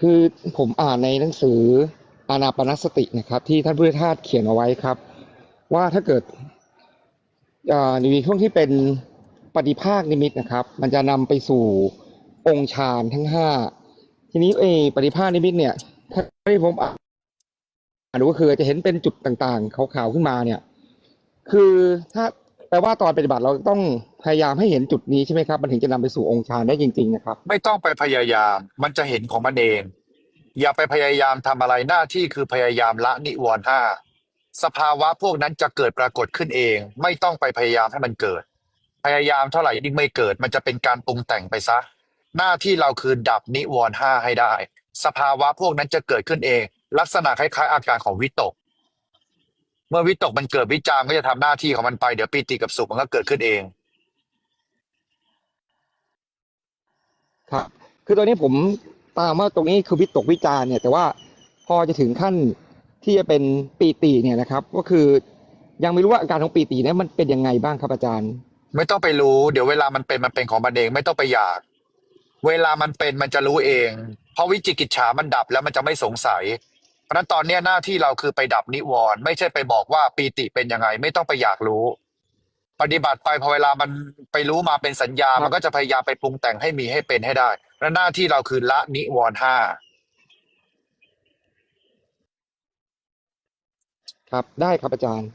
คือผมอ่านในหนังสืออานาปนสตินะครับ ที่ท่านพุทธทาสเขียนเอาไว้ครับ ว่าถ้าเกิดอ่ในช่วงที่เป็นปฏิภาคนิมิตนะครับ มันจะนำไปสู่องค์ฌานทั้งห้าทีนี้เออปฏิภาคนิมิตเนี่ย ถ้าที่ผมอ่านดูก็คือจะเห็นเป็นจุดต่างๆขาวๆขึ้นมาเนี่ย คือถ้า แปลว่าตอนปฏิบัติเราต้องพยายามให้เห็นจุดนี้ใช่ไหมครับ มันถึงจะนำไปสู่องค์ฌานได้จริง ๆ นะครับ ไม่ต้องไปพยายาม มันจะเห็นของมันเอง อย่าไปพยายามทำอะไรหน้าที่คือพยายามละนิวรณ์ห้าสภาวะพวกนั้นจะเกิดปรากฏขึ้นเอง ไม่ต้องไปพยายามให้มันเกิด พยายามเท่าไหร่ยิ่งไม่เกิด มันจะเป็นการปรุงแต่งไปซะ หน้าที่เราคือดับนิวรณ์ห้าให้ได้ สภาวะพวกนั้นจะเกิดขึ้นเอง ลักษณะคล้ายๆอาการของวิตก เมื่อวิตกมันเกิดวิจารณ์ก็จะทำหน้าที่ของมันไป เดี๋ยวปีติกับสุขมันก็เกิดขึ้นเอง ครับ คือตอนนี้ผมตามว่าตรงนี้คือวิตกวิจารณ์เนี่ย แต่ว่าพอจะถึงขั้นที่จะเป็นปีติเนี่ยนะครับ ก็คือยังไม่รู้ว่าอาการของปีติเนี่ยมันเป็นยังไงบ้างครับอาจารย์ ไม่ต้องไปรู้ เดี๋ยวเวลามันเป็นมันเป็นของมันเองไม่ต้องไปอยาก เวลามันเป็นมันจะรู้เอง เพราะวิจิกิจฉามันดับแล้วมันจะไม่สงสัย เพราะฉะนั้นตอนเนี้ยหน้าที่เราคือไปดับนิวรณ์ไม่ใช่ไปบอกว่าปีติเป็นยังไง ไม่ต้องไปอยากรู้ ปฏิบัติไปพอเวลามันไปรู้มาเป็นสัญญาครับมันก็จะพยายามไปปรุงแต่งให้มีให้เป็นให้ได้และหน้าที่เราคือละนิวรณ์ห้าครับได้ครับอาจารย์